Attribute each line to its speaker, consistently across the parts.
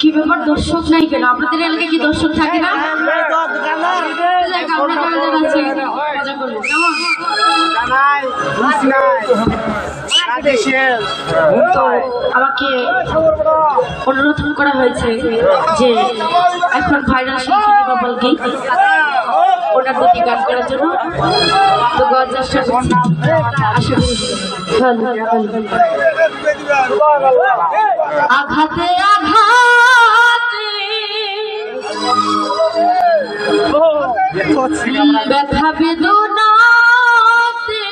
Speaker 1: কি ব্যাপার, দর্শক নাই কেন? আপনাদের এলাকায় কি দর্শক থাকে না? আমাকে অনুরোধ করা হয়েছে যে এখন ভাইরাল ওনার প্রতি গান করার জন্য। তো গাওয়ার চেষ্টা করছি আশা। আঘাতে আঘাতে। ব্যথা বেদনাতে।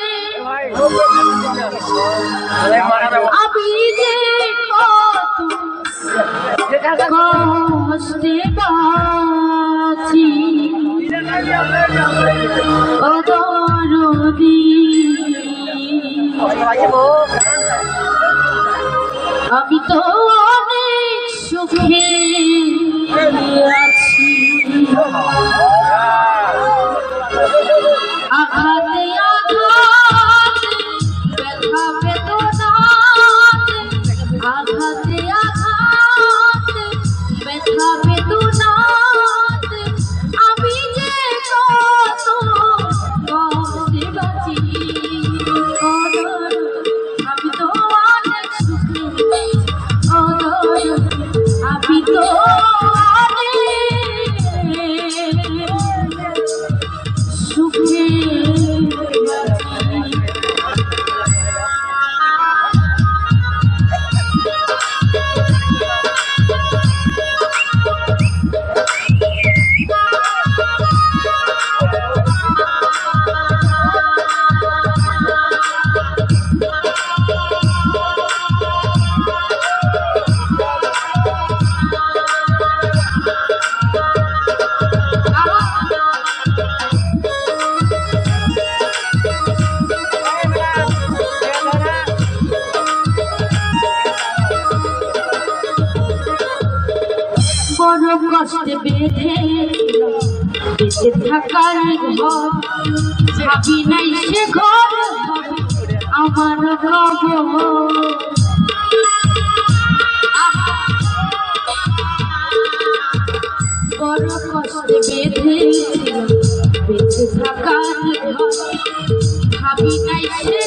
Speaker 1: আমি যে কত কষ্টে বাঁচি। আমি তো অনেক সুখে। বড় কষ্টে বেঁধে বেঁচে থাকার ঘর, ভাবি নাই সে ঘর, আমার খবর বড় কষ্টে বেঁধে বেঁচে থাকার ভাবি নাই সে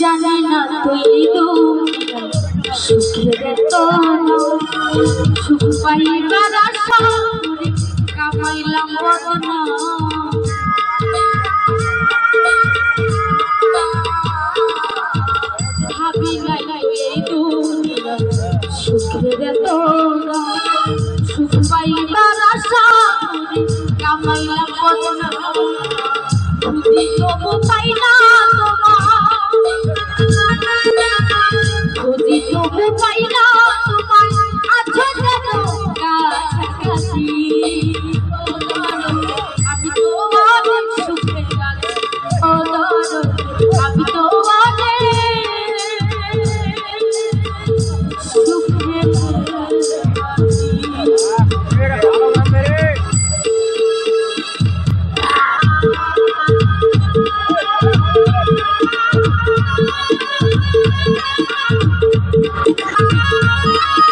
Speaker 1: জানি না তুই তো সুখের তো সুখ পাইবার আশা কামাইলাম বদনা। করে কামাইলাম বদনা খুঁজি তবু তোমার যদি তবু পাই Thank you.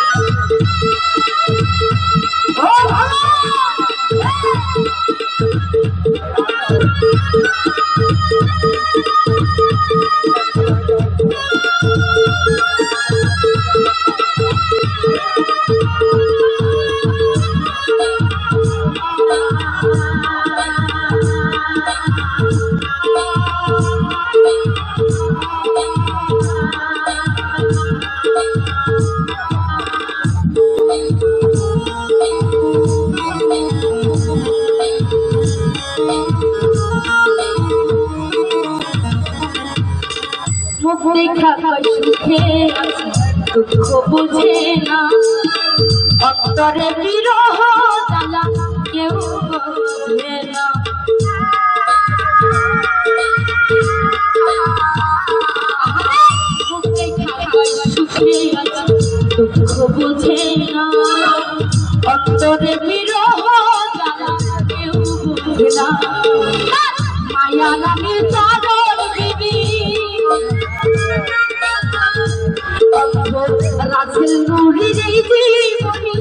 Speaker 1: দেখা সুখে দুঃখ বুঝে না। অন্তরে বিরহ জ্বালা কেউ বুঝে না। সুখে দুঃখ বুঝে না। অন্তরে বিরহ জ্বালা কেউ বুঝে না। মায়া নামে কাছে রইলেই জীবনী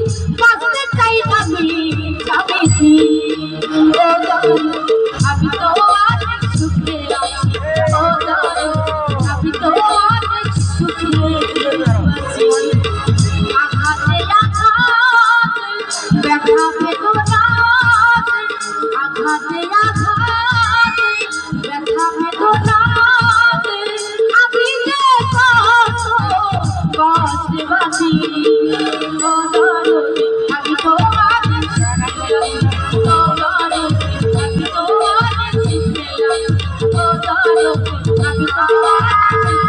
Speaker 2: Thank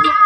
Speaker 2: you.